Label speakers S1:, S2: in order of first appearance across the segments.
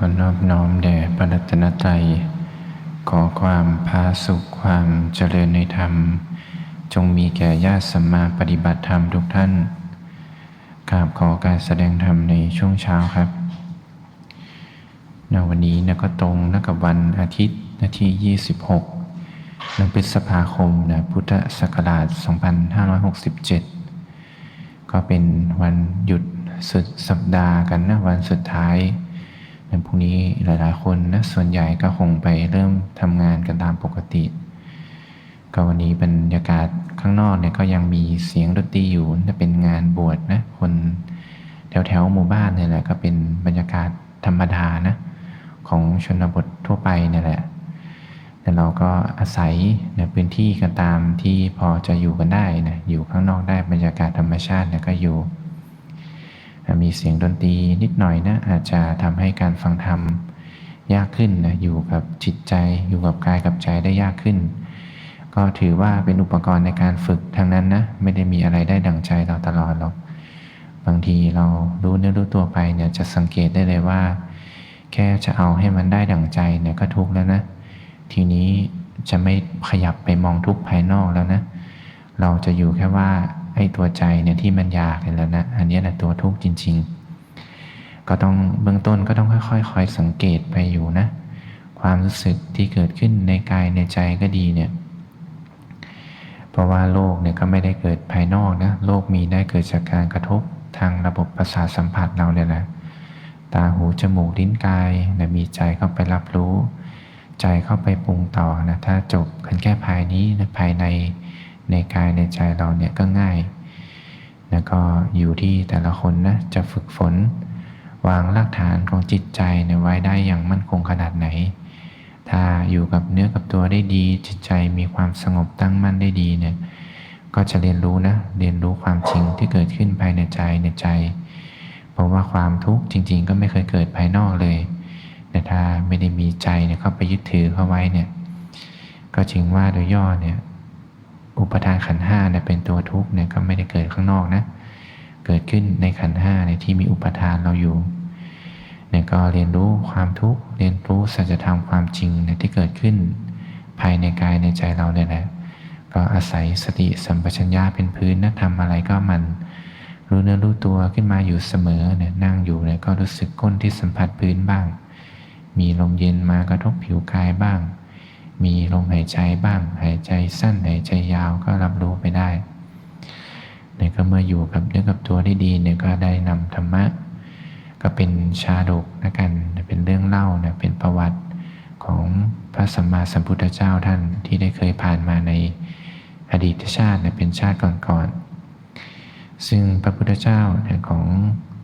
S1: ขอนอบน้อมแด่พระรัตนตรัย ขอความพาสุขความเจริญในธรรม จงมีแก่ญาติสัมมาปฏิบัติธรรมทุกท่านกราบขอการแสดงธรรมในช่วงเช้าครับในวันนี้นะก็ตรงนะกับวันอาทิตย์นาที่ 26เดือนพฤษภาคมนะพุทธศักราช 2567 ก็เป็นวันหยุดสุดสัปดาห์กันนะวันสุดท้าย ในพรุ่งนี้หลาย ๆ คนนะส่วนใหญ่ก็คงไปเริ่มทำงานกันตามปกติ ก็วันนี้บรรยากาศข้างนอกเนี่ยก็ยังมีเสียงดนตรีอยู่จะเป็นงานบวชนะคนแถวแถวๆหมู่บ้านเนี่ยแหละก็เป็นบรรยากาศธรรมดานะของชนบททั่วไปเนี่ยแหละแต่เราก็อาศัยในพื้นที่กันตามที่พอจะอยู่กันได้นะอยู่ข้างนอกได้บรรยากาศธรรมชาติเนี่ยก็อยู่ มีเสียงดนตรีนิดหน่อยนะอาจจะทำให้การฟังธรรมยากขึ้นนะอยู่กับจิตใจ อยู่กับกายกับใจได้ยากขึ้น ก็ถือว่าเป็นอุปกรณ์ในการฝึกทางนั้นนะไม่ได้มีอะไรได้ดังใจเราตลอดหรอกบางทีเรารู้เนื้อรู้ตัวไปเนี่ยจะสังเกตได้เลยว่า แค่จะเอาให้มันได้ดังใจเนี่ยก็ทุกข์แล้วนะ ทีนี้จะไม่ขยับไปมองทุกข์ภายนอกแล้วนะ เราจะอยู่แค่ว่า ไอ้ตัวใจเนี่ยที่มันอยากเนี่ยแล้วนะอันนี้แหละตัวทุกข์จริง ๆ ก็ต้องเบื้องต้นก็ต้องค่อยๆคอยสังเกตไปอยู่นะ ความรู้สึกที่เกิดขึ้นในกายในใจก็ดีเนี่ยเพราะว่าโลกเนี่ยก็ไม่ได้เกิดภายนอกนะโลกมีได้เกิดจากการกระทบทางระบบประสาทสัมผัสเราเนี่ยแหละตาหูจมูกลิ้นกายนะมีใจเข้าไปรับรู้ ใจเข้าไปปรุงต่อนะถ้าจบกันแค่ภายนี้นะภายใน ในกายในใจเราเนี่ยก็ง่าย แล้วก็อยู่ที่แต่ละคนนะจะฝึกฝน วางรากฐานของจิตใจเนี่ยไว้ได้อย่างมั่นคงขนาดไหน ถ้าอยู่กับเนื้อกับตัวได้ดี จิตใจมีความสงบตั้งมั่นได้ดีเนี่ยก็จะเรียนรู้นะเรียนรู้ความจริงที่เกิดขึ้นภายในใจในใจ เพราะว่าความทุกข์จริง ๆ ก็ไม่เคยเกิดภายนอกเลยแต่ถ้าไม่ได้มีใจเนี่ยเข้าไปยึดถือเข้าไว้เนี่ยก็จริงว่าโดยย่อเนี่ย อุปทานขันห้าเนี่ยเป็นตัวทุกข์เนี่ยก็ไม่ได้เกิดข้างนอกนะ เกิดขึ้นในขันห้าเนี่ยที่มีอุปทานเราอยู่เนี่ยก็เรียนรู้ความทุกข์เรียนรู้สัจธรรมความจริงเนี่ยที่เกิดขึ้น ภายในกายในใจเราเนี่ยแหละก็อาศัยสติสัมปชัญญะเป็นพื้นนะทำอะไรก็มันรู้เนื้อรู้ตัวขึ้นมาอยู่เสมอเนี่ยนั่งอยู่เนี่ยก็รู้สึกก้นที่สัมผัสพื้นบ้าง มีลมเย็นมากระทบผิวกายบ้าง มีลมหายใจบ้าง หายใจสั้นหายใจยาวก็รับรู้ไปได้เนี่ยก็เมื่ออยู่กับเนื้อกับตัวได้ดีเนี่ยก็ได้นำธรรมะ ก็เป็นชาดกนะกันเป็นเรื่องเล่าเนี่ยเป็นประวัติของพระสัมมาสัมพุทธเจ้าท่านที่ได้เคยผ่านมาในอดีตชาติเนี่ยเป็นชาติก่อนๆซึ่งพระพุทธเจ้าเนี่ยของ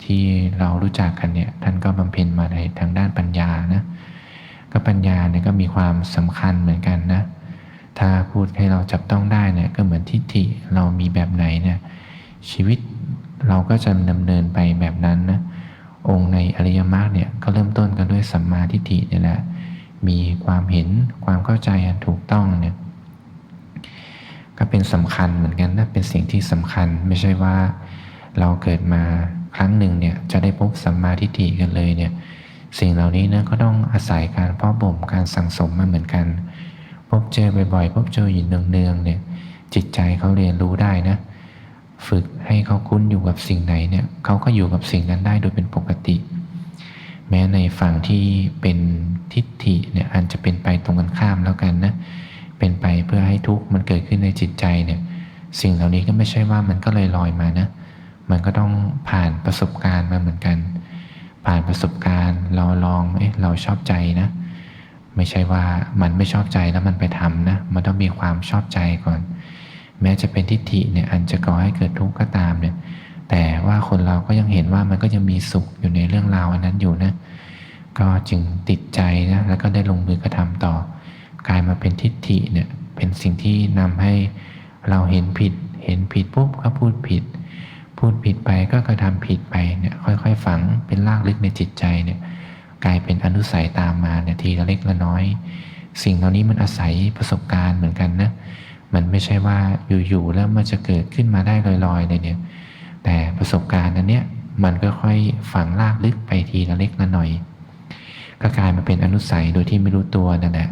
S1: ที่เรารู้จักกันเนี่ยท่านก็บำเพ็ญมาในทางด้านปัญญานะ ก็ปัญญาเนี่ยก็มีความสำคัญเหมือนกันนะ ถ้าพูดให้เราจับต้องได้เนี่ยก็เหมือนทิฏฐิเรามีแบบไหนเนี่ยชีวิตเราก็จะดำเนินไปแบบนั้นนะองค์ในอริยมรรคเนี่ยก็เริ่มต้นกันด้วยสัมมาทิฏฐิเนี่ยแหละมีความเห็นความเข้าใจอันถูกต้องเนี่ยก็เป็นสำคัญเหมือนกันนะเป็นสิ่งที่สำคัญไม่ใช่ว่าเราเกิดมาครั้งหนึ่งเนี่ยจะได้พบสัมมาทิฏฐิกันเลยเนี่ย สิ่งเหล่านี้นะก็ต้องอาศัยการเพาะบ่มการสั่งสมมาเหมือนกัน พบเจอบ่อยๆ พบเจออยู่เนืองๆเนี่ยจิตใจเขาเรียนรู้ได้นะฝึกให้เขาคุ้นอยู่กับสิ่งไหนเนี่ยเขาก็อยู่กับสิ่งนั้นได้โดยเป็นปกติ แม้ในฝั่งที่เป็นทิฏฐิเนี่ยอาจจะเป็นไปตรงกันข้ามแล้วกันนะเป็นไปเพื่อให้ทุกข์มันเกิดขึ้นในจิตใจเนี่ยสิ่งเหล่านี้ก็ไม่ใช่ว่ามันก็เลยลอยมานะมันก็ต้องผ่านประสบการณ์มาเหมือนกัน ผ่านประสบการณ์ เราลองเอ๊ะเราชอบใจนะ ไม่ใช่ว่ามันไม่ชอบใจแล้วมันไปทำนะ มันต้องมีความชอบใจก่อน แม้จะเป็นทิฏฐิเนี่ยอันจะก่อให้เกิดทุกข์ก็ตามเนี่ยแต่ว่าคนเราก็ยังเห็นว่ามันก็ยังมีสุขอยู่ในเรื่องราวอันนั้นอยู่นะ ก็จึงติดใจนะแล้วก็ได้ลงมือกระทำต่อกลายมาเป็นทิฏฐิเนี่ยเป็นสิ่งที่นำให้เราเห็นผิด เห็นผิดปุ๊บก็พูดผิด พูดผิดไปก็กระทำผิดไปเนี่ยค่อยๆ ฝังเป็นรากลึกในจิตใจเนี่ยกลายเป็นอนุสัยตามมาเนี่ยทีละเล็กละน้อย สิ่งเหล่านี้มันอาศัยประสบการณ์เหมือนกันนะมันไม่ใช่ว่าอยู่ๆแล้วมันจะเกิดขึ้นมาได้ลอยๆเลยเนี่ยแต่ประสบการณ์นั้นเนี่ยมันก็ค่อยฝังรากลึกไปทีละเล็กละหน่อย ก็กลายมาเป็นอนุสัยโดยที่ไม่รู้ตัวนั่นแหละ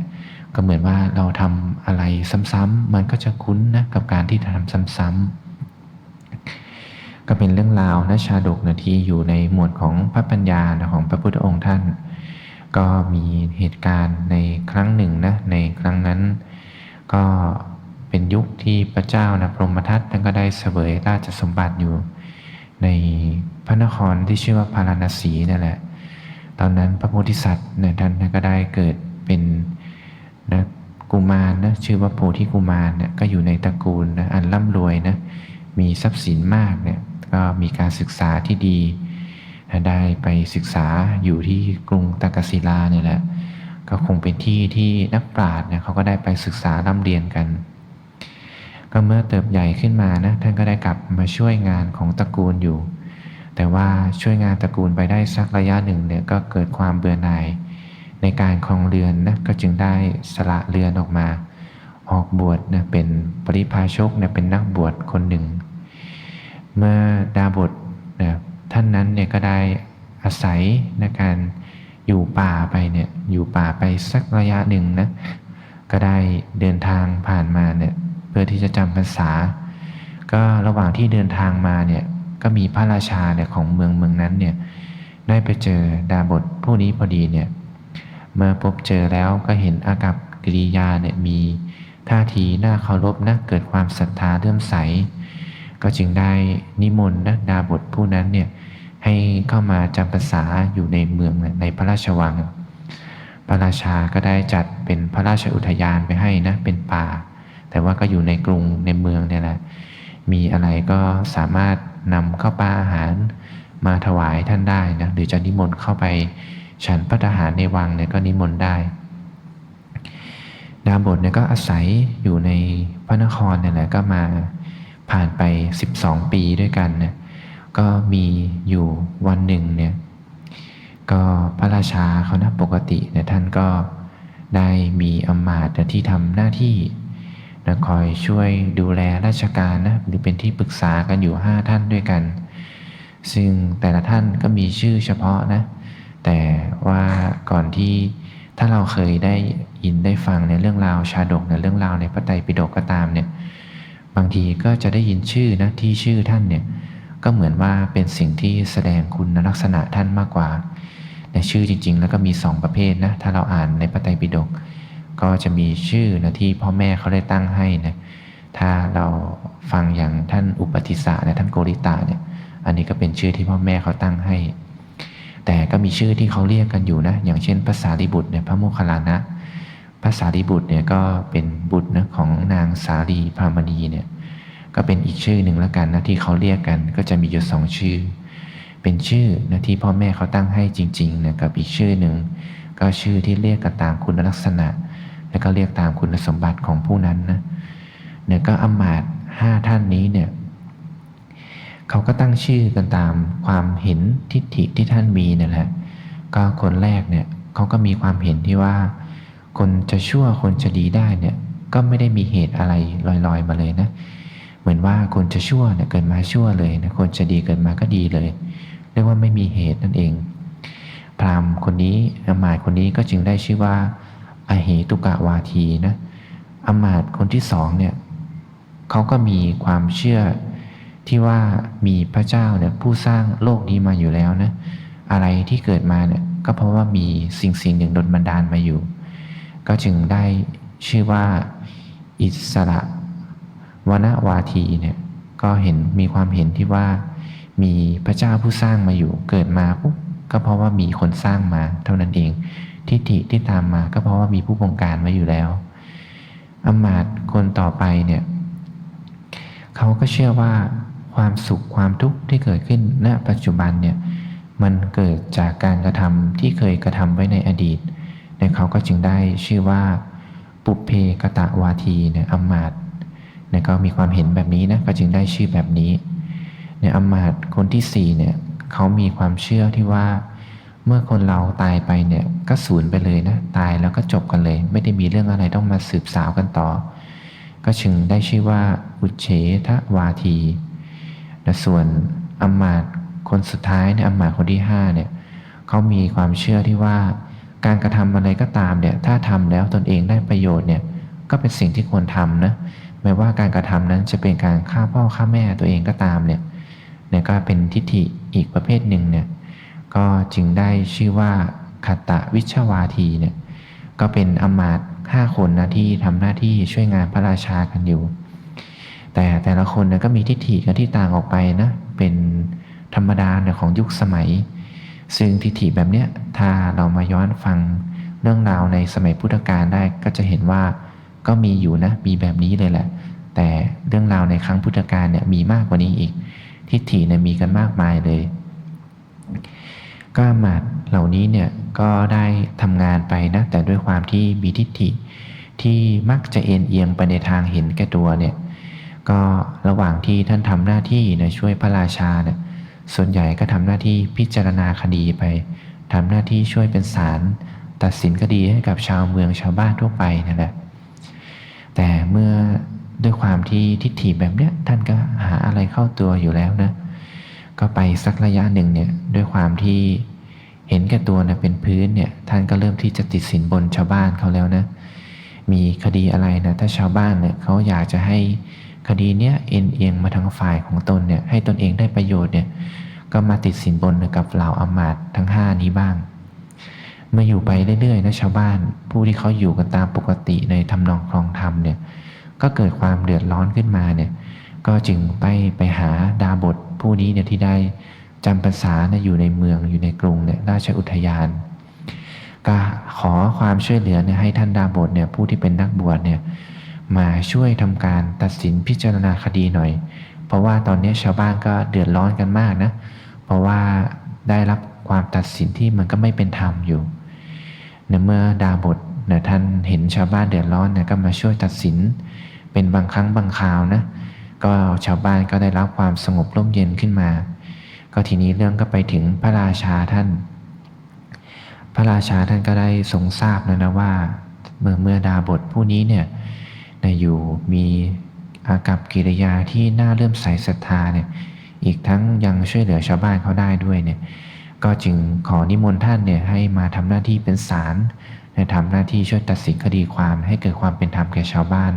S1: ก็เหมือนว่าเราทำอะไรซ้ำๆมันก็จะคุ้นนะกับการที่ทำซ้ำๆ ก็เป็นเรื่องราวนะชาดกนะที่อยู่ในหมวดของพระปัญญาของพระพุทธองค์ท่าน ก็มีเหตุการณ์ในครั้งหนึ่งนะในครั้งนั้น ก็เป็นยุคที่พระเจ้านะพรหมทัตท่านก็ได้เสวยราชสมบัติอยู่ ในพระนครที่ชื่อว่าพาราณสีนั่นแหละ ตอนนั้นพระโพธิสัตว์เนี่ยท่านก็ได้เกิดเป็นนะกุมารนะชื่อว่าโพธิกุมารเนี่ยก็อยู่ในตระกูลนะอันร่ำรวยนะมีทรัพย์สินมากเนี่ย ก็มีการศึกษาที่ดี ได้ไปศึกษาอยู่ที่กรุงตากศิลาเนี่ยแหละ ก็คงเป็นที่ที่นักปราชญ์เนี่ยเขาก็ได้ไปศึกษาร่ำเรียนกัน ก็เมื่อเติบใหญ่ขึ้นมานะท่านก็ได้กลับมาช่วยงานของตระกูลอยู่ แต่ว่าช่วยงานตระกูลไปได้สักระยะหนึ่งเนี่ยก็เกิดความเบื่อหน่ายในการครองเรือนนะก็จึงได้สละเรือนออกมา ออกบวชนะเป็นปริพาชกเนี่ยเป็นนักบวชคนหนึ่ง เมื่อดาบทนะท่านนั้นเนี่ยก็ได้อาศัยในการอยู่ป่าไปเนี่ยอยู่ป่าไปสักระยะหนึ่งนะก็ได้เดินทางผ่านมาเนี่ยเพื่อที่จะจำพรรษา ก็ระหว่างที่เดินทางมาเนี่ยก็มีพระราชาเนี่ยของเมืองเมืองนั้นเนี่ยได้ไปเจอดาบทผู้นี้พอดีเนี่ยเมื่อพบเจอแล้วก็เห็นอากับกิริยาเนี่ยมีท่าทีน่าเคารพนะเกิดความศรัทธาเลื่อมใส ก็จึงได้นิมนต์นะดาบทผู้นั้นเนี่ยให้เข้ามาจำพรรษาอยู่ในเมืองในพระราชวัง พระราชาก็ได้จัดเป็นพระราชอุทยานไปให้นะเป็นป่า แต่ว่าก็อยู่ในกรุงในเมืองเนี่ยแหละมีอะไรก็สามารถนำข้าวปลาอาหารมาถวายท่านได้นะหรือจะนิมนต์เข้าไปฉันพระทหารในวังเนี่ยก็นิมนต์ได้ ดาบทเนี่ยก็อาศัยอยู่ในพระนครเนี่ยแหละก็มา ผ่านไป 12 ปีด้วยกันเนะก็มีอยู่วันหนึ่งเนี่ยก็พระราชาเขานะปกติเนี่ยท่านก็ได้มีอำมาตย์ที่ทำหน้าที่นะคอยช่วยดูแลราชการนะหรือเป็นที่ปรึกษากันอยู่ 5 ท่านด้วยกัน ซึ่งแต่ละท่านก็มีชื่อเฉพาะนะแต่ว่าก่อนที่ถ้าเราเคยได้ยินได้ฟังในเรื่องราวชาดกในเรื่องราวในพระไตรปิฎกก็ตามเนี่ย บางทีก็จะได้ยินชื่อนะที่ชื่อท่านเนี่ยก็เหมือนว่าเป็นสิ่งที่แสดงคุณลักษณะท่านมากกว่า ในชื่อจริง ๆ แล้วก็มีสองประเภทนะถ้าเราอ่านในพระไตรปิฎกก็จะมีชื่อนะที่พ่อแม่เขาได้ตั้งให้นะถ้าเราฟังอย่างท่านอุปติสสะและท่านโกริตาเนี่ยอันนี้ก็เป็นชื่อที่พ่อแม่เขาตั้งให้ แต่ก็มีชื่อที่เขาเรียกกันอยู่นะอย่างเช่นภาษาลิบุตรเนี่ยพระโมคคัลลานะ ภาษาลิบุตรเนี่ยก็เป็นบุตรนะของนางสาลีพามณีเนี่ยก็เป็นอีกชื่อหนึ่งแล้วกันนะที่เขาเรียกกันก็จะมีอยู่สองชื่อ เป็นชื่อนะที่พ่อแม่เขาตั้งให้จริงๆนะกับอีกชื่อหนึ่งก็ชื่อที่เรียกกันตามคุณลักษณะ แล้วก็เรียกตามคุณสมบัติของผู้นั้นนะเนี่ยก็อมาตห้าท่านนี้เนี่ยเขาก็ตั้งชื่อกันตามความเห็นทิฏฐิที่ท่านมีนี่แหละก็คนแรกเนี่ยเขาก็มีความเห็นที่ว่า คนจะชั่วคนจะดีได้เนี่ยก็ไม่ได้มีเหตุอะไรลอยๆมาเลยนะ เหมือนว่าคนจะชั่วเนี่ยเกิดมาชั่วเลยนะคนจะดีเกิดมาก็ดีเลย เรียกว่าไม่มีเหตุนั่นเอง พราหมณ์คนนี้อมาตย์คนนี้ก็จึงได้ชื่อว่าอเหตุกะวาทีนะอมาตย์คนที่สองเนี่ยเขาก็มีความเชื่อที่ว่ามีพระเจ้าเนี่ยผู้สร้างโลกนี้มาอยู่แล้วนะอะไรที่เกิดมาเนี่ยก็เพราะว่ามีสิ่งสิ่งหนึ่งดลบันดาลมาอยู่ ก็จึงได้ชื่อว่าอิสระวนวาทีเนี่ยก็เห็นมีความเห็นที่ว่ามีพระเจ้าผู้สร้างมาอยู่เกิดมาปุ๊บก็เพราะว่ามีคนสร้างมาเท่านั้นเอง ทิฏฐิที่ตามมาก็เพราะว่ามีผู้บงการมาอยู่แล้วอมาตคนต่อไปเนี่ยเขาก็เชื่อว่าความสุขความทุกข์ที่เกิดขึ้นณ ปัจจุบันเนี่ยมันเกิดจากการกระทำที่เคยกระทำไว้ในอดีต เนี่ยเขาก็จึงได้ชื่อว่าปุเพกตะวาทีเนี่ยอมาตย์เนี่ยก็มีความเห็นแบบนี้นะก็จึงได้ชื่อแบบนี้เนี่ยอมาตคนที่สี่เนี่ยเขามีความเชื่อที่ว่า เมื่อคนเราตายไปเนี่ยก็สูญไปเลยนะตายแล้วก็จบกันเลย ไม่ได้มีเรื่องอะไรต้องมาสืบสาวกันต่อ ก็จึงได้ชื่อว่าอุเฉทวาทีแต่ส่วนอมาตคนสุดท้ายเนี่ยอมาตคนที่ห้าเนี่ยเขามีความเชื่อที่ว่า การกระทำอะไรก็ตามเนี่ยถ้าทำแล้วตนเองได้ประโยชน์เนี่ยก็เป็นสิ่งที่ควรทำนะไม่ว่าการกระทำนั้นจะเป็นการฆ่าพ่อฆ่าแม่ตัวเองก็ตามเนี่ยเนี่ยก็เป็นทิฏฐิอีกประเภทหนึ่งเนี่ยก็จึงได้ชื่อว่าขตตวิชวาทีเนี่ยก็เป็นอมาตห้าคนนะที่ทำหน้าที่ช่วยงานพระราชากันอยู่ แต่แต่ละคนเนี่ยก็มีทิฏฐิกันที่ต่างออกไปนะเป็นธรรมดาเนี่ยของยุคสมัย ซึ่งทิฏฐิแบบเนี้ยถ้าเรามาย้อนฟังเรื่องราวในสมัยพุทธกาลได้ก็จะเห็นว่าก็มีอยู่นะมีแบบนี้เลยแหละ แต่เรื่องราวในครั้งพุทธกาลเนี่ยมีมากกว่านี้อีก ทิฏฐิเนี่ยมีกันมากมายเลย ก็อามาตเหล่านี้เนี่ยก็ได้ทำงานไปนะแต่ด้วยความที่มีทิฏฐิที่มักจะเอ็นเอียงไปในทางเห็นแก่ตัวเนี่ยก็ระหว่างที่ท่านทำหน้าที่นะช่วยพระราชาเนี่ย ส่วนใหญ่ก็ทำหน้าที่พิจารณาคดีไปทำหน้าที่ช่วยเป็นศาลตัดสินคดีให้กับชาวเมืองชาวบ้านทั่วไปนั่นแหละแต่เมื่อด้วยความที่ทิฏฐิแบบเนี้ยท่านก็หาอะไรเข้าตัวอยู่แล้วนะ ก็ไปสักระยะหนึ่งเนี่ยด้วยความที่เห็นแก่ตัวนะเป็นพื้นเนี่ยท่านก็เริ่มที่จะติดสินบนชาวบ้านเขาแล้วนะ มีคดีอะไรนะถ้าชาวบ้านเนี่ยเขาอยากจะให้ คดีเนี้ยเอ็นเอียงมาทางฝ่ายของตนเนี่ยให้ตนเองได้ประโยชน์เนี่ยก็มาติดสินบนกับเหล่าอำมาตทั้งห้านี้บ้าง เมื่ออยู่ไปเรื่อยๆนะชาวบ้าน ผู้ที่เขาอยู่กันตามปกติในทำนองครองธรรมเนี่ยก็เกิดความเดือดร้อนขึ้นมาเนี่ยก็จึงไปไปหาดาบทผู้นี้เนี่ยที่ได้จำพรรษาอยู่ในเมืองอยู่ในกรุงเนี่ยราชอุทยาน ก็ขอความช่วยเหลือเนี่ยให้ท่านดาบทเนี่ยผู้ที่เป็นนักบวชเนี่ย มาช่วยทำการตัดสินพิจารณาคดีหน่อย เพราะว่าตอนนี้ชาวบ้านก็เดือดร้อนกันมากนะ เพราะว่าได้รับความตัดสินที่มันก็ไม่เป็นธรรมอยู่ในเมื่อดาบทเนี่ยท่านเห็นชาวบ้านเดือดร้อนเนี่ยก็มาช่วยตัดสิน เป็นบางครั้งบางคราวนะ ก็ชาวบ้านก็ได้รับความสงบร่มเย็นขึ้นมา ก็ทีนี้เรื่องก็ไปถึงพระราชาท่าน พระราชาท่านก็ได้ทรงทราบนะนะว่า เมื่อเมื่อดาบทผู้นี้เนี่ย นะอยู่มีอากับกิริยาที่น่าเลื่อมใสศรัทธาเนี่ยอีกทั้งยังช่วยเหลือชาวบ้านเขาได้ด้วยเนี่ยก็จึงขอนิมนต์ท่านเนี่ยให้มาทำหน้าที่เป็นศาลนะทำหน้าที่ช่วยตัดสินคดีความให้เกิดความเป็นธรรมแก่ชาวบ้าน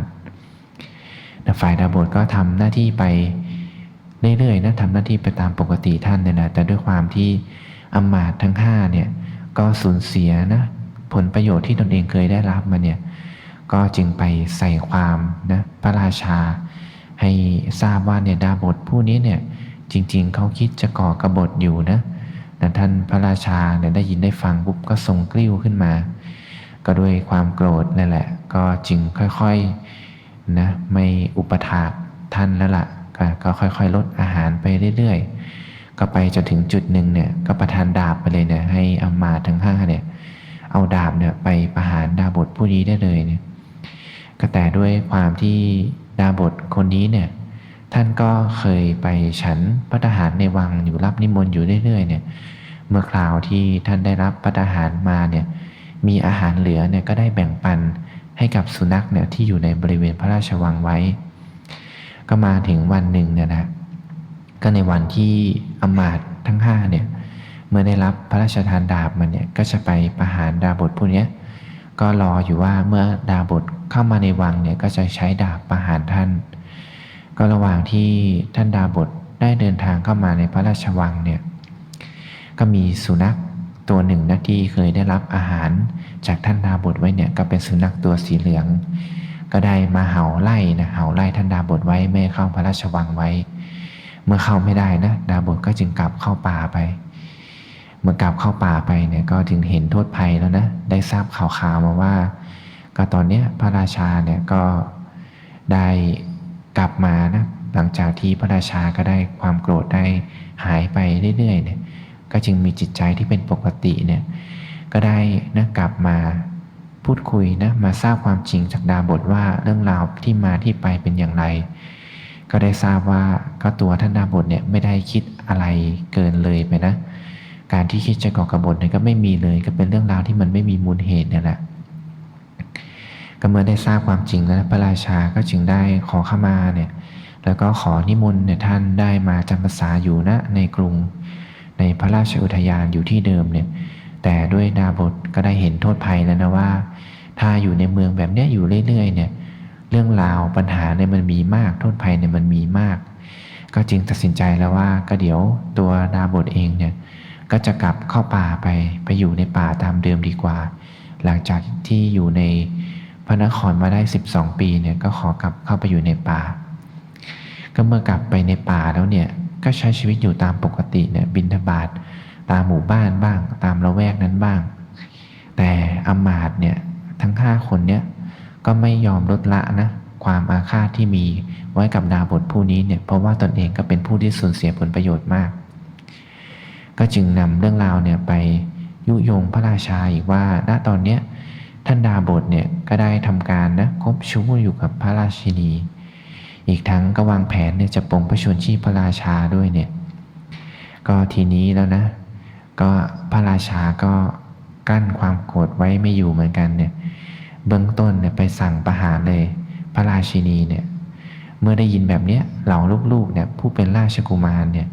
S1: ฝ่ายดาบทก็ทำหน้าที่ไปเรื่อยๆนะทำหน้าที่ไปตามปกติท่านเนี่ยนะแต่ด้วยความที่อำมาตย์ทั้งห้าเนี่ยก็สูญเสียนะผลประโยชน์ที่ตนเองเคยได้รับมาเนี่ย ก็จึงไปใส่ความนะพระราชา ให้ทราบว่าเนี่ยดาบทผู้นี้เนี่ยจริง ๆเขาคิดจะก่อกระบฏอยู่นะแต่ท่านพระราชาเนี่ยได้ยินได้ฟังปุ๊บก็ทรงกลิ้วขึ้นมา ก็ด้วยความโกรธนั่นแหละ ก็จึงค่อยๆนะไม่อุปถากท่านแล้วละ่ะก็ค่อยๆ ลดอาหารไปเรื่อยๆ ก็ไปจนถึงจุดหนึ่งเนี่ยก็ประทานดาบไปเลยเนี่ยให้อามาทั้งห้าเนี่ยเอาดาบเนี่ยไปประหารดาบทผู้นี้ได้เลยเนี่ย ก็แต่ด้วยความที่ดาบทคนนี้เนี่ยท่านก็เคยไปฉันพระทหารในวังอยู่รับนิมนต์อยู่เรื่อยๆเนี่ยเมื่อคราวที่ท่านได้รับพระทหารมาเนี่ยมีอาหารเหลือเนี่ยก็ได้แบ่งปันให้กับสุนัขเนี่ยที่อยู่ในบริเวณพระราชวังไว้ ก็มาถึงวันหนึ่งเนี่ยนะก็ในวันที่อมาตย์ทั้งห้าเนี่ยเมื่อได้รับพระราชทานดาบมาเนี่ยก็จะไปประหารดาบทผู้นี้ ก็รออยู่ว่าเมื่อดาบทเข้ามาในวังเนี่ยก็จะใช้ดาบประหารท่าน ก็ระหว่างที่ท่านดาบทได้เดินทางเข้ามาในพระราชวังเนี่ยก็มีสุนัขตัวหนึ่งนะที่เคยได้รับอาหารจากท่านดาบทไว้เนี่ยก็เป็นสุนัขตัวสีเหลือง ก็ได้มาเห่าไล่นะเห่าไล่ท่านดาบทไว้ไม่เข้าพระราชวังไว้ เมื่อเข้าไม่ได้นะดาบทก็จึงกลับเข้าป่าไป เมื่อกลับเข้าป่าไปเนี่ยก็ถึงเห็นโทษภัยแล้วนะ ได้ทราบข่าวข่าวมาว่า ก็ตอนเนี้ยพระราชาเนี่ยก็ได้กลับมานะหลังจากที่พระราชาก็ได้ความโกรธได้หายไปเรื่อยๆเนี่ยก็จึงมีจิตใจที่เป็นปกติเนี่ยก็ได้นะกลับมาพูดคุยนะมาทราบความจริงจากดาบทว่าเรื่องราวที่มาที่ไปเป็นอย่างไร ก็ได้ทราบว่าก็ตัวท่านดาบทเนี่ยไม่ได้คิดอะไรเกินเลยไปนะ การที่คิดจะก่อกบฏเนี่ยก็ไม่มีเลย ก็เป็นเรื่องราวที่มันไม่มีมูลเหตุเนี่ยแหละก็เมื่อได้ทราบความจริงแล้วพระราชาก็จึงได้ขอขามาเนี่ยแล้วก็ขอนิมนต์เนี่ยท่านได้มาจำพรรษาอยู่นะในกรุง ในพระราชอุทยานอยู่ที่เดิมเนี่ยแต่ด้วยดาบทก็ได้เห็นโทษภัยแล้วนะว่า ถ้าอยู่ในเมืองแบบเนี้ยอยู่เรื่อยๆเนี่ยเรื่องราวปัญหาเนี่ยมันมีมากโทษภัยเนี่ยมันมีมาก ก็จึงตัดสินใจแล้วว่าก็เดี๋ยวตัวดาบทเองเนี่ย ก็จะกลับเข้าป่าไปไปอยู่ในป่าตามเดิมดีกว่า หลังจากที่อยู่ในพระนครมาได้ 12 ปีเนี่ยก็ขอกลับเข้าไปอยู่ในป่า ก็เมื่อกลับไปในป่าแล้วเนี่ยก็ใช้ชีวิตอยู่ตามปกติเนี่ยบินทบาทตามหมู่บ้านบ้าง ตามละแวกนั้นบ้าง แต่อมาตย์เนี่ยทั้งห้าคนเนี่ยก็ไม่ยอมลดละนะความอาฆาตที่มีไว้กับดาบทผู้นี้เนี่ยเพราะว่าตนเองก็เป็นผู้ที่สูญเสียผลประโยชน์มาก ก็จึงนำเรื่องราวเนี่ยไปยุยงพระราชาอีกว่า ณ ตอนเนี้ยท่านดาบทเนี่ยก็ได้ทำการนะคบชู้อยู่กับพระราชินี อีกทั้งก็วางแผนเนี่ยจะปลงพระชนชีพพระราชาด้วยเนี่ย ก็ทีนี้แล้วนะ ก็พระราชาก็กั้นความโกรธไว้ไม่อยู่เหมือนกันเนี่ย เบื้องต้นเนี่ยไปสั่งประหารเลย พระราชินีเนี่ย เมื่อได้ยินแบบเนี้ยเหล่าลูกๆเนี่ยผู้เป็นราชกุมารเนี่ย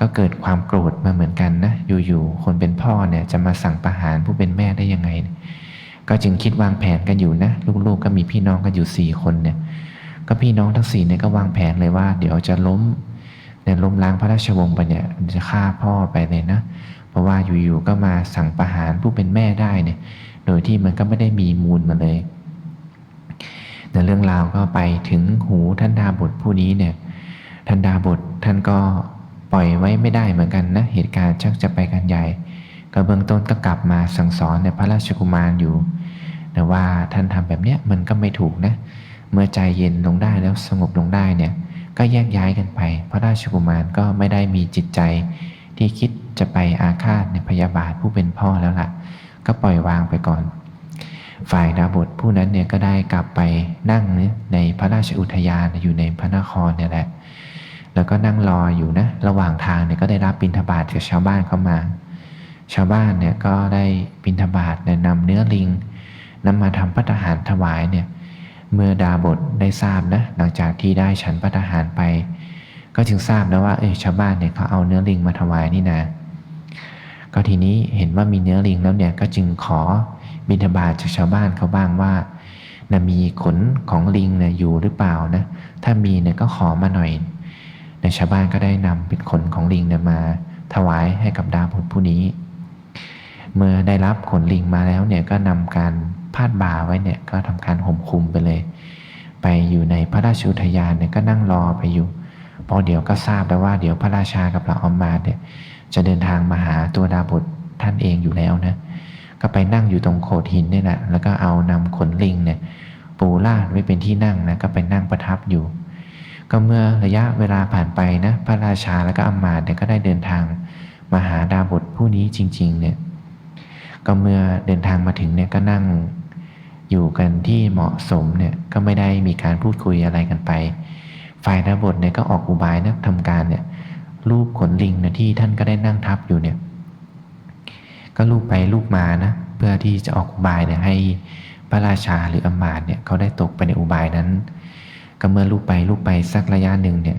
S1: ก็เกิดความโกรธมาเหมือนกันนะ อยู่ๆ คนเป็นพ่อเนี่ยจะมาสั่งประหารผู้เป็นแม่ได้ยังไง ก็จึงคิดวางแผนกันอยู่นะ ลูกๆ ก็มีพี่น้องกันอยู่สี่คนเนี่ย ก็พี่น้องทั้งสี่เนี่ยก็วางแผนเลยว่า เดี๋ยวจะล้มเนี่ยล้มล้างพระราชวงศ์ไปเนี่ยจะฆ่าพ่อไปเลยนะ เพราะว่าอยู่ๆ ก็มาสั่งประหารผู้เป็นแม่ได้เนี่ย โดยที่มันก็ไม่ได้มีมูลมาเลยแต่เรื่องราวก็ไปถึงหูท่านดาบทผู้นี้เนี่ย ท่านดาบทท่านก็ ปล่อยไว้ไม่ได้เหมือนกันนะ เหตุการณ์ชักจะไปกันใหญ่ ก็เบื้องต้นก็กลับมาสั่งสอนในพระราชกุมารอยู่ แต่ว่าท่านทำแบบเนี้ยมันก็ไม่ถูกนะ เมื่อใจเย็นลงได้แล้วสงบลงได้เนี่ย ก็แยกย้ายกันไป พระราชกุมารก็ไม่ได้มีจิตใจ ที่คิดจะไปอาฆาตในพยาบาทผู้เป็นพ่อแล้วล่ะ ก็ปล่อยวางไปก่อน ฝ่ายดาบทผู้นั้นเนี่ยก็ได้กลับไปนั่งในพระราชอุทยานอยู่ในพระนครเนี่ยแหละ แล้วก็นั่งรออยู่นะ ระหว่างทางเนี่ยก็ได้รับบิณฑบาตจากชาวบ้านเข้ามา ชาวบ้านเนี่ยก็ได้บิณฑบาตเนี่ยนำเนื้อลิงนำมาทำพัตหารถวายเนี่ย เมื่อดาบทได้ทราบนะ หลังจากที่ได้ฉันพัตหารไป ก็จึงทราบนะว่า เออชาวบ้านเนี่ยเขาเอาเนื้อลิงมาถวายนี่นะ ก็ทีนี้เห็นว่ามีเนื้อลิงแล้วเนี่ยก็จึงขอบิณฑบาตจากชาวบ้านเขาบ้างว่านะมีขนของลิงเนี่ยอยู่หรือเปล่านะ ถ้ามีเนี่ยก็ขอมาหน่อย ในชาวบ้านก็ได้นำเป็นขนของลิงเนี่ยมาถวายให้กับดาบทผู้นี้ เมื่อได้รับขนลิงมาแล้วเนี่ยก็นำการพาดบ่าไว้เนี่ยก็ทำการห่มคลุมไปเลย ไปอยู่ในพระราชอุทยานเนี่ยก็นั่งรอไปอยู่พอเดี๋ยวก็ทราบแล้วว่าเดี๋ยวพระราชากับเหล่าอมมาเนี่ยจะเดินทางมาหาตัวดาบทท่านเองอยู่แล้วนะก็ไปนั่งอยู่ตรงโขดหินนี่แหละแล้วก็เอานำขนลิงเนี่ยปูลาดไว้เป็นที่นั่งนะก็ไปนั่งประทับอยู่ ก็เมื่อระยะเวลาผ่านไปนะพระราชาแล้วก็อำมาตย์เนี่ยก็ได้เดินทางมาหาดาบทผู้นี้จริง ๆ เนี่ยก็เมื่อเดินทางมาถึงเนี่ยก็นั่งอยู่กันที่เหมาะสมเนี่ยก็ไม่ได้มีการพูดคุยอะไรกันไป ฝ่ายดาบทเนี่ยก็ออกอุบายนะทำการเนี่ยรูปขนลิงนะที่ท่านก็ได้นั่งทับอยู่เนี่ยก็ลูบไปลูบมานะเพื่อที่จะออกอุบายเนี่ยให้พระราชาหรืออำมาตย์เนี่ยเขาได้ตกไปในอุบายนั้น ก็เมื่อลูบไปลูบไปสักระยะหนึ่งเนี่ย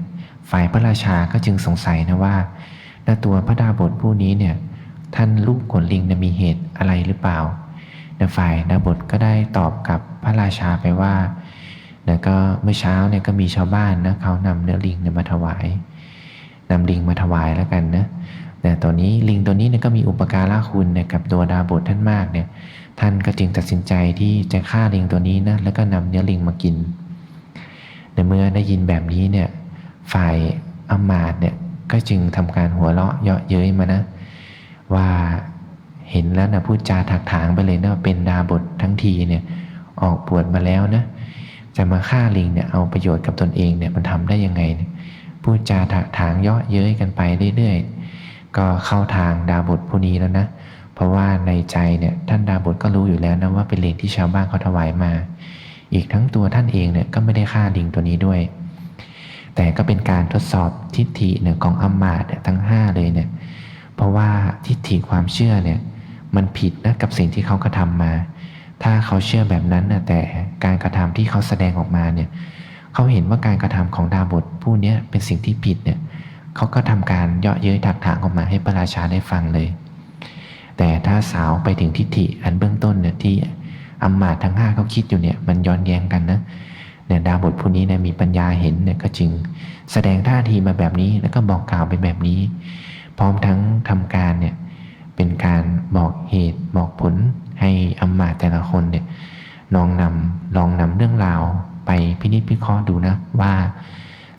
S1: ฝ่ายพระราชาก็จึงสงสัยนะว่าในตัวพระดาบทผู้นี้เนี่ย ท่านลูกขนลิงนี่ยมีเหตุอะไรหรือเปล่าในฝ่ายดาบทก็ได้ตอบกับพระราชาไปว่าแล้วก็เมื่อเช้าเนี่ยก็มีชาวบ้านนะเขานำเนื้อลิงเนี่ยมาถวายนำลิงมาถวายแล้วกันนะแต่ตอนนี้ลิงตัวนี้เนี่ยก็มีอุปการะคุณเนี่ยกับตัวดาบทท่านมากเนี่ย ท่านก็จึงตัดสินใจที่จะฆ่าลิงตัวนี้นะแล้วก็นำเนื้อลิงมากิน ในเมื่อได้ยินแบบนี้เนี่ยฝ่ายอมาตเนี่ยก็จึงทำการหัวเราะเยาะเย้ยมานะ ว่าเห็นแล้วนะพูดจาถักถางไปเลยนะเป็นดาบททั้งทีเนี่ยออกบวชมาแล้วนะจะมาฆ่าลิงเนี่ยเอาประโยชน์กับตนเองเนี่ยมันทำได้ยังไงเนี่ยพูดจาถักถางเยาะเย้ยกันไปเรื่อยๆก็เข้าทางดาบทผู้นี้แล้วนะ เพราะว่าในใจเนี่ยท่านดาบทก็รู้อยู่แล้วนะว่าเป็นเลงที่ชาวบ้านเขาถวายมา อีกทั้งตัวท่านเองเนี่ยก็ไม่ได้ฆ่าลิงตัวนี้ด้วย แต่ก็เป็นการทดสอบทิฏฐิเนี่ยของอมมาตทั้งห้าเลยเนี่ยเพราะว่าทิฏฐิความเชื่อเนี่ยมันผิดนะกับสิ่งที่เขากระทำมา ถ้าเขาเชื่อแบบนั้นนะแต่การกระทำที่เขาแสดงออกมาเนี่ยเขาเห็นว่าการกระทำของดาบทผู้นี้เป็นสิ่งที่ผิดเนี่ยเขาก็ทำการเยาะเย้ยถักถางออกมาให้พระราชาได้ฟังเลย แต่ถ้าสาวไปถึงทิฏฐิอันเบื้องต้นเนี่ยที่ อำมาตย์ทั้งห้าเขาคิดอยู่เนี่ยมันย้อนแย้งกันนะเนี่ยดาวบทผู้นี้เนี่ยมีปัญญาเห็นเนี่ยก็จึงแสดงท่าทีมาแบบนี้แล้วก็บอกกล่าวเป็นแบบนี้ พร้อมทั้งทำการเนี่ยเป็นการบอกเหตุบอกผลให้อำมาตย์แต่ละคนเนี่ยลองนำลองนำเรื่องราวไปพินิจพิเคราะห์ดูนะว่า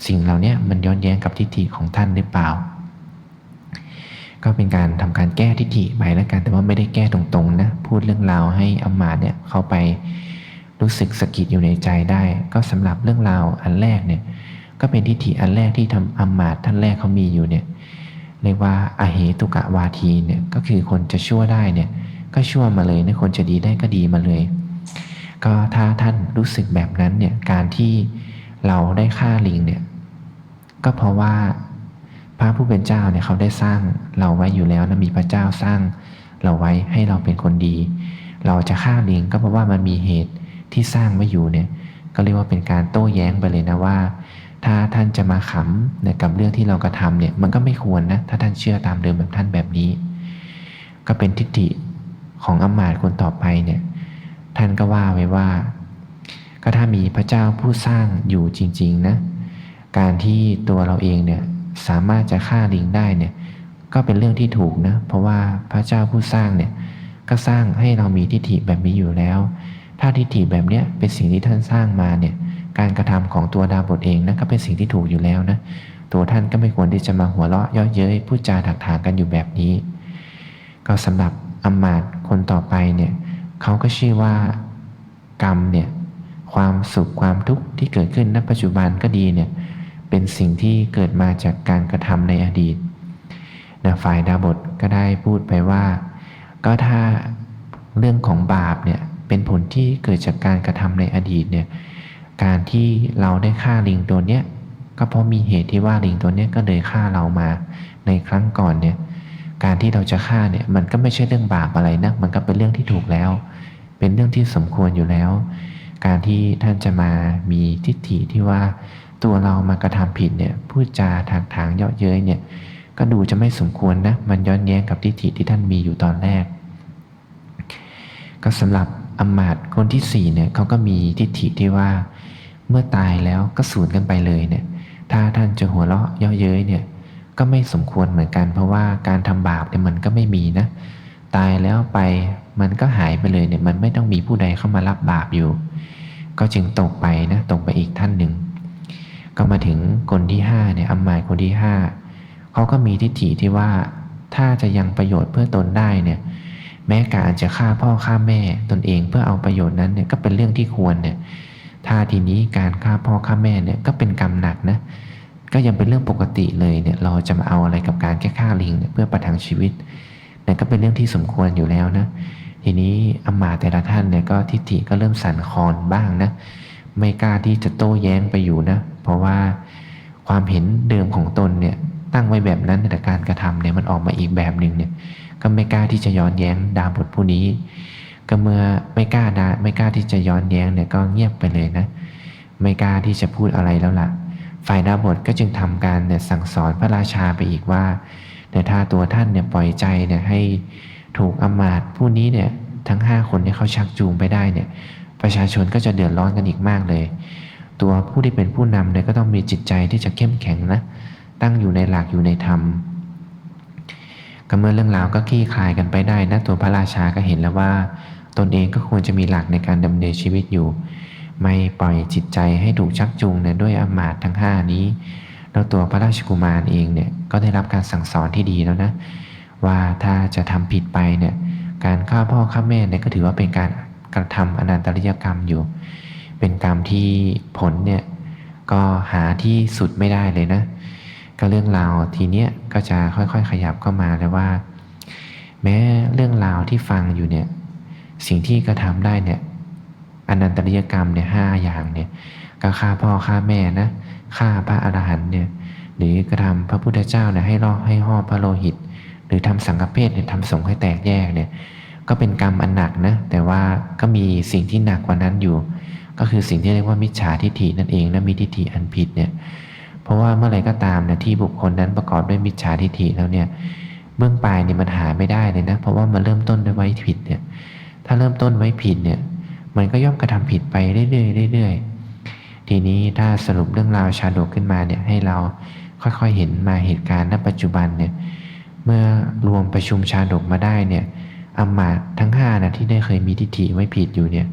S1: สิ่งเหล่านี้มันย้อนแย้งกับทิฏฐิของท่านหรือเปล่า ก็เป็นการทำการแก้ทิฏฐิไปแล้วกันแต่ว่าไม่ได้แก้ตรงๆนะพูดเรื่องราวให้อมาตเนี่ยเข้าไปรู้สึกสะกิดอยู่ในใจได้ ก็สำหรับเรื่องราวอันแรกเนี่ยก็เป็นทิฏฐิอันแรกที่ทำอมาตท่านแรกเขามีอยู่เนี่ยเรียกว่าอาเหตุกะวาทีเนี่ยก็คือคนจะชั่วได้เนี่ยก็ชั่วมาเลยนะคนจะดีได้ก็ดีมาเลย ก็ถ้าท่านรู้สึกแบบนั้นเนี่ยการที่เราได้ฆ่าลิงเนี่ยก็เพราะว่า พระผู้เป็นเจ้าเนี่ยเขาได้สร้างเราไว้อยู่แล้วนะมีพระเจ้าสร้างเราไว้ให้เราเป็นคนดี เราจะฆ่าลิงก็เพราะว่ามันมีเหตุที่สร้างไว้อยู่เนี่ยก็เรียกว่าเป็นการโต้แย้งไปเลยนะว่า ถ้าท่านจะมาขำในกับเรื่องที่เรากระทำเนี่ยมันก็ไม่ควรนะถ้าท่านเชื่อตามเดิมแบบท่านแบบนี้ ก็เป็นทิฏฐิของอมาตย์คนต่อไปเนี่ยท่านก็ว่าไว้ว่า ก็ถ้ามีพระเจ้าผู้สร้างอยู่จริง ๆนะการที่ตัวเราเองเนี่ย สามารถจะฆ่าลิงได้เนี่ยก็เป็นเรื่องที่ถูกนะ เพราะว่าพระเจ้าผู้สร้างเนี่ยก็สร้างให้เรามีทิฏฐิแบบนี้อยู่แล้ว ถ้าทิฏฐิแบบเนี้ยเป็นสิ่งที่ท่านสร้างมาเนี่ยการกระทำของตัวดาบทเองนะก็เป็นสิ่งที่ถูกอยู่แล้วนะตัวท่านก็ไม่ควรที่จะมาหัวเราะเย่อเย้ยพูดจาถักถางกันอยู่แบบนี้ ก็สำหรับอมาตคนต่อไปเนี่ยเขาก็ชื่อว่ากรรมเนี่ยความสุขความทุกข์ที่เกิดขึ้นณปัจจุบันก็ดีเนี่ย เป็นสิ่งที่เกิดมาจากการกระทำในอดีตนะฝ่ายดาบทก็ได้พูดไปว่า ก็ถ้าเรื่องของบาปเนี่ยเป็นผลที่เกิดจากการกระทำในอดีตเนี่ยการที่เราได้ฆ่าลิงตัวเนี้ยก็เพราะมีเหตุที่ว่าลิงตัวเนี้ยก็เลยฆ่าเรามาในครั้งก่อนเนี่ยการที่เราจะฆ่าเนี่ยมันก็ไม่ใช่เรื่องบาปอะไรนะมันก็เป็นเรื่องที่ถูกแล้ว เป็นเรื่องที่สมควรอยู่แล้ว การที่ท่านจะมามีทิฏฐิที่ว่า ตัวเรามากระทำผิดเนี่ยพูดจาทางทางเยาะเย้ยเนี่ยก็ดูจะไม่สมควรนะ มันย้อนแย้งกับทิฏฐิที่ท่านมีอยู่ตอนแรก ก็สำหรับอมาตคนที่สี่เนี่ยเขาก็มีทิฏฐิที่ว่า เมื่อตายแล้วก็สูญกันไปเลยเนี่ย ถ้าท่านจะหัวเราะเย่อเย้ยเนี่ยก็ไม่สมควรเหมือนกัน เพราะว่าการทำบาปเนี่ยมันก็ไม่มีนะ ตายแล้วไปมันก็หายไปเลยเนี่ยมันไม่ต้องมีผู้ใดเข้ามารับบาปอยู่ ก็จึงตกไปนะตกไปอีกท่านหนึ่ง ก็มาถึงคนที่ห้าเนี่ยอัมมายคนที่ห้าเขาก็มีทิฏฐิที่ว่าถ้าจะยังประโยชน์เพื่อตนได้เนี่ยแม้การจะฆ่าพ่อฆ่าแม่ตนเองเพื่อเอาประโยชน์นั้นเนี่ยก็เป็นเรื่องที่ควรเนี่ยถ้าทีนี้การฆ่าพ่อฆ่าแม่เนี่ยก็เป็นกรรมหนักนะก็ยังเป็นเรื่องปกติเลยเนี่ยเราจะมาเอาอะไรกับการแค่ฆ่าลิงเพื่อประทังชีวิตเนี่ยก็เป็นเรื่องที่สมควรอยู่แล้วนะทีนี้อมาแต่ละท่านเนี่ยก็ทิฏฐิก็เริ่มสั่นคลอนบ้างนะ ไม่กล้าที่จะโต้แย้งไปอยู่นะ เพราะว่าความเห็นเดิมของตนเนี่ยตั้งไว้แบบนั้นแต่การกระทำเนี่ยมันออกมาอีกแบบหนึ่งเนี่ยก็ไม่กล้าที่จะย้อนแย้งดาบทผู้นี้ ก็เมื่อไม่กล้าดาไม่กล้าที่จะย้อนแย้งเนี่ยก็เงียบไปเลยนะ ไม่กล้าที่จะพูดอะไรแล้วล่ะ ฝ่ายดาบทก็จึงทำการเนี่ยสั่งสอนพระราชาไปอีกว่าแต่ถ้าตัวท่านเนี่ยปล่อยใจเนี่ยให้ถูกอมาตผู้นี้เนี่ยทั้งห้าคนเนี่ยเขาชักจูงไปได้เนี่ย ประชาชนก็จะเดือดร้อนกันอีกมากเลย ตัวผู้ที่เป็นผู้นำเนี่ยก็ต้องมีจิตใจที่จะเข้มแข็งนะ ตั้งอยู่ในหลักอยู่ในธรรมก็เมื่อเรื่องราวก็คลี่คลายกันไปได้นะตัวพระราชาก็เห็นแล้วว่า ตนเองก็ควรจะมีหลักในการดำเนินชีวิตอยู่ ไม่ปล่อยจิตใจให้ถูกชักจูงเนี่ยด้วยอมาตทั้งห้านี้ แล้วตัวพระราชกุมารเองเนี่ยก็ได้รับการสั่งสอนที่ดีแล้วนะ ว่าถ้าจะทำผิดไปเนี่ยการฆ่าพ่อฆ่าแม่เนี่ยก็ถือว่าเป็นการ กระทำอนันตริยกรรมอยู่ เป็นกรรมที่ผลเนี่ยก็หาที่สุดไม่ได้เลยนะ ก็เรื่องราวทีเนี้ยก็จะค่อยๆ ขยับเข้ามาเลยว่า แม้เรื่องราวที่ฟังอยู่เนี่ยสิ่งที่กระทำได้เนี่ยอนันตริยกรรมเนี่ยห้าอย่างเนี่ยก็ฆ่าพ่อฆ่าแม่นะฆ่าพระอรหันต์เนี่ยหรือกระทำพระพุทธเจ้าเนี่ยให้รอให้ห่อพระโลหิต หรือทำสังฆเพศเนี่ยทำสงฆ์ให้แตกแยกเนี่ยก็เป็นกรรมอันหนักนะแต่ว่า มีสิ่งที่หนักกว่านั้นอยู่ ก็คือสิ่งที่เรียกว่ามิจฉาทิฏฐินั่นเองและมีทิฏฐิอันผิดเนี่ยเพราะว่าเมื่อไรก็ตามเนี่ยที่บุคคลนั้นประกอบด้วยมิจฉาทิฏฐิแล้วเนี่ยเบื้องปลายเนี่ยมันหาไม่ได้เลยนะ เพราะว่ามันเริ่มต้นด้วยไว้ผิดเนี่ยถ้าเริ่มต้นไว้ผิดเนี่ยมันก็ย่อมกระทำผิดไปเรื่อยๆเรื่อยๆทีนี้ถ้าสรุปเรื่องราวชาดกขึ้นมาเนี่ยให้เราค่อยๆเห็นมาเหตุการณ์ณปัจจุบันเนี่ยเมื่อรวมประชุมชาดกมาได้เนี่ย อมาตทั้งห้านะที่ได้เคยมีทิฏฐิไว้ผิดอยู่เนี่ย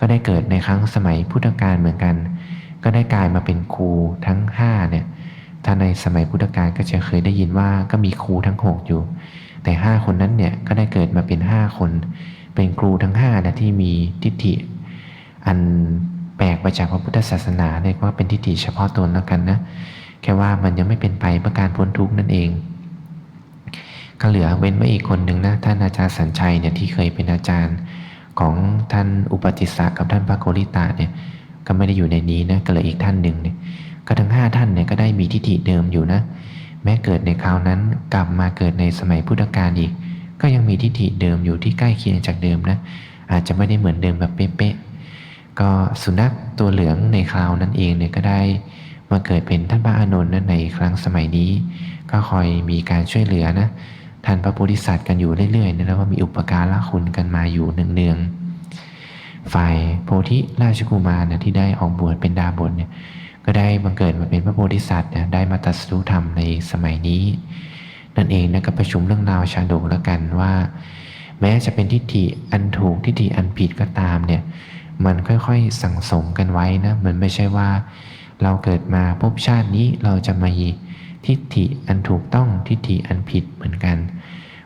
S1: ก็ได้เกิดในครั้งสมัยพุทธกาลเหมือนกัน ก็ได้กลายมาเป็นครูทั้งห้าเนี่ยถ้าในสมัยพุทธกาลก็จะเคยได้ยินว่าก็มีครูทั้งหกอยู่ แต่ห้าคนนั้นเนี่ยก็ได้เกิดมาเป็นห้าคน เป็นครูทั้งห้านะที่มีทิฏฐิ อันแปลกไปจากพระพุทธศาสนาเรียกว่าเป็นทิฏฐิเฉพาะตนแล้วกันนะแค่ว่ามันยังไม่เป็นไปเพื่อการพ้นทุกข์นั่นเอง ก็เหลือเว้นไว้อีกคนหนึ่งนะท่านอาจารย์สัญชัยเนี่ยที่เคยเป็นอาจารย์ของท่านอุปติสสะกับท่านพระโกริตาเนี่ยก็ไม่ได้อยู่ในนี้นะก็เหลืออีกท่านหนึ่งเนี่ยก็ทั้งห้าท่านเนี่ยก็ได้มีทิฏฐิเดิมอยู่นะ แม้เกิดในคราวนั้นกลับมาเกิดในสมัยพุทธกาลอีก ก็ยังมีทิฏฐิเดิมอยู่ที่ใกล้เคียงจากเดิมนะอาจจะไม่ได้เหมือนเดิมแบบเป๊ะๆก็สุนัขตัวเหลืองในคราวนั้นเองเนี่ยก็ได้มาเกิดเป็นท่านพระอานนท์นในครั้งสมัยนี้ ก็คอยมีการช่วยเหลือนะ ท่านพระโพธิสัตว์กันอยู่เรื่อยๆนะแล้วว่ามีอุปการะคุณกันมาอยู่เนืองๆฝ่ายโพธิราชกุมารนะที่ได้ออกบวชเป็นดาบทเนี่ยก็ได้บังเกิดมาเป็นพระโพธิสัตว์นะได้มาตรัสรู้ธรรมในสมัยนี้ นั่นเองนะก็ประชุมเรื่องราวชาดกแล้วกันว่า แม้จะเป็นทิฏฐิอันถูกทิฏฐิอันผิดก็ตามเนี่ยมันค่อยๆสั่งสมกันไว้นะมันไม่ใช่ว่า เราเกิดมาพบชาตินี้เราจะมาทิฏฐิอันถูกต้องทิฏฐิอันผิดเหมือนกัน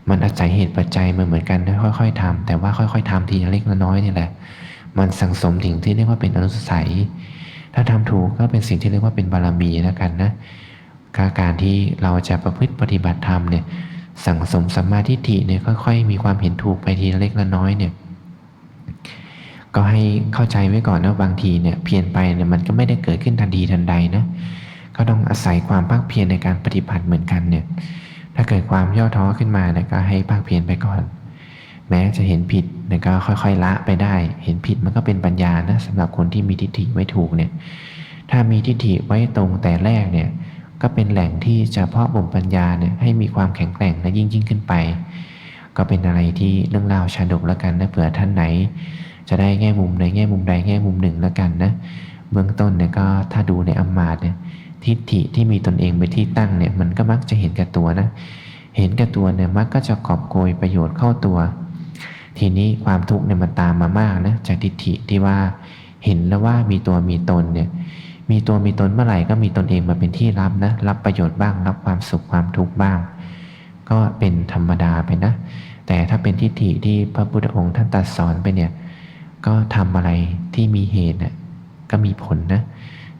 S1: มันอาศัยเหตุปัจจัยมาเหมือนกันค่อยๆทำแต่ว่าค่อย ๆทำทีละเล็กละน้อยนี่แหละ มันสั่งสมถึงที่เรียกว่าเป็นอนุสัย ถ้าทำถูกก็เป็นสิ่งที่เรียกว่าเป็นบารมีแล้วกันนะการที่เราจะประพฤติปฏิบัติธรรมเนี่ยสั่งสมสัมมาทิฏฐิเนี่ยค่อยๆ มีความเห็นถูกไปทีละเล็กละน้อยเนี่ย ก็ให้เข้าใจไว้ก่อนนะบางทีเนี่ยเพียรไปเนี่ยมันก็ไม่ได้เกิดขึ้นทันทีทันใดนะก็ต้องอาศัยความภาคเพียรในการปฏิบัติเหมือนกันเนี่ยถ้าเกิดความย่อท้อขึ้นมาเนี่ยก็ให้ภาคเพียรไปก่อน แม้จะเห็นผิดเนี่ยก็ค่อยๆละไปได้ เห็นผิดมันก็เป็นปัญญานะสำหรับคนที่มีทิฏฐิไว้ถูกเนี่ยถ้ามีทิฏฐิไว้ตรงแต่แรกเนี่ยก็เป็นแหล่งที่จะเพาะบ่มปัญญาเนี่ยให้มีความแข็งแกร่งและยิ่งยิ่งขึ้นไป ก็เป็นอะไรที่เรื่องราวชาดกแล้วกันนะเผื่อท่านไหน จะได้แง่มุมในแง่มุมใดแง่มุมหนึ่งแล้วกันนะเบื้องต้นเนี่ยก็ถ้าดูในอัมมาตเนี่ยทิฏฐิที่มีตนเองเป็นที่ตั้งเนี่ยมันก็มักจะเห็นแก่ตัวนะ เห็นแก่ตัวเนี่ยมักก็จะกอบโกยประโยชน์เข้าตัว ทีนี้ความทุกข์เนี่ยมันตามมามากนะจากทิฏฐิที่ว่าเห็นแล้วว่ามีตัวมีตนเนี่ยมีตัวมีตนเมื่อไหร่ก็มีตนเองมาเป็นที่รับนะรับประโยชน์บ้าง รับความสุขความทุกข์บ้าง ก็เป็นธรรมดาไปนะ แต่ถ้าเป็นทิฏฐิที่พระพุทธองค์ท่านตรัสสอนไปเนี่ย ก็ทำอะไรที่มีเหตุน่ะก็มีผลนะ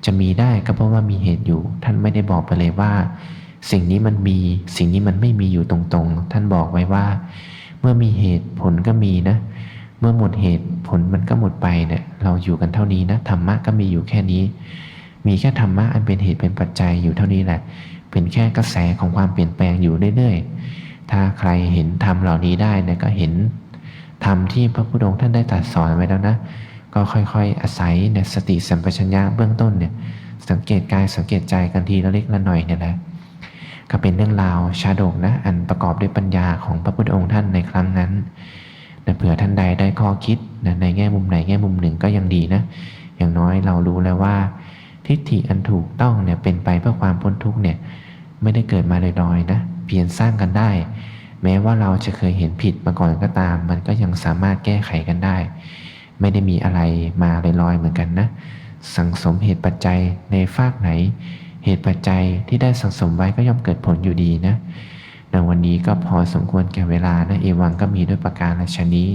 S1: จะมีได้ก็เพราะว่ามีเหตุอยู่ ท่านไม่ได้บอกไปเลยว่า สิ่งนี้มันมีสิ่งนี้มันไม่มีอยู่ตรงๆ ท่านบอกไว้ว่า เมื่อมีเหตุผลก็มีนะ เมื่อหมดเหตุผลมันก็หมดไปเนี่ยเราอยู่กันเท่านี้นะธรรมะก็มีอยู่แค่นี้ มีแค่ธรรมะอันเป็นเหตุเป็นปัจจัยอยู่เท่านี้แหละ เป็นแค่กระแสของความเปลี่ยนแปลงอยู่เรื่อยๆถ้าใครเห็นธรรมเหล่านี้ได้เนี่ยก็เห็น ธรรมที่พระพุทธองค์ท่านได้ตรัสสอนไว้แล้วนะ ก็ค่อยๆ อาศัยเนี่ยสติสัมปชัญญะเบื้องต้นเนี่ยสังเกตกายสังเกตใจกันทีละเล็กละหน่อยเนี่ยแหละก็เป็นเรื่องราวชาดกนะอันประกอบด้วยปัญญาของพระพุทธองค์ท่านในครั้งนั้นนะเผื่อท่านใดได้ข้อคิดนะในแง่มุมไหนแง่มุมหนึ่งก็ยังดีนะอย่างน้อยเรารู้แล้วว่า ทิฏฐิอันถูกต้องเนี่ยเป็นไปเพื่อความพ้นทุกข์เนี่ยไม่ได้เกิดมาลอยๆนะเพียรสร้างกันได้ แม้ว่าเราจะเคยเห็นผิดมาก่อนก็ตาม มันก็ยังสามารถแก้ไขกันได้ ไม่ได้มีอะไรมาลอยๆเหมือนกันนะ สังสมเหตุปัจจัยในฝากไหน เหตุปัจจัยที่ได้สังสมไว้ก็ย่อมเกิดผลอยู่ดีนะดังวันนี้ก็พอสมควรแก่เวลานะเอวังก็มีด้วยประการราชนี้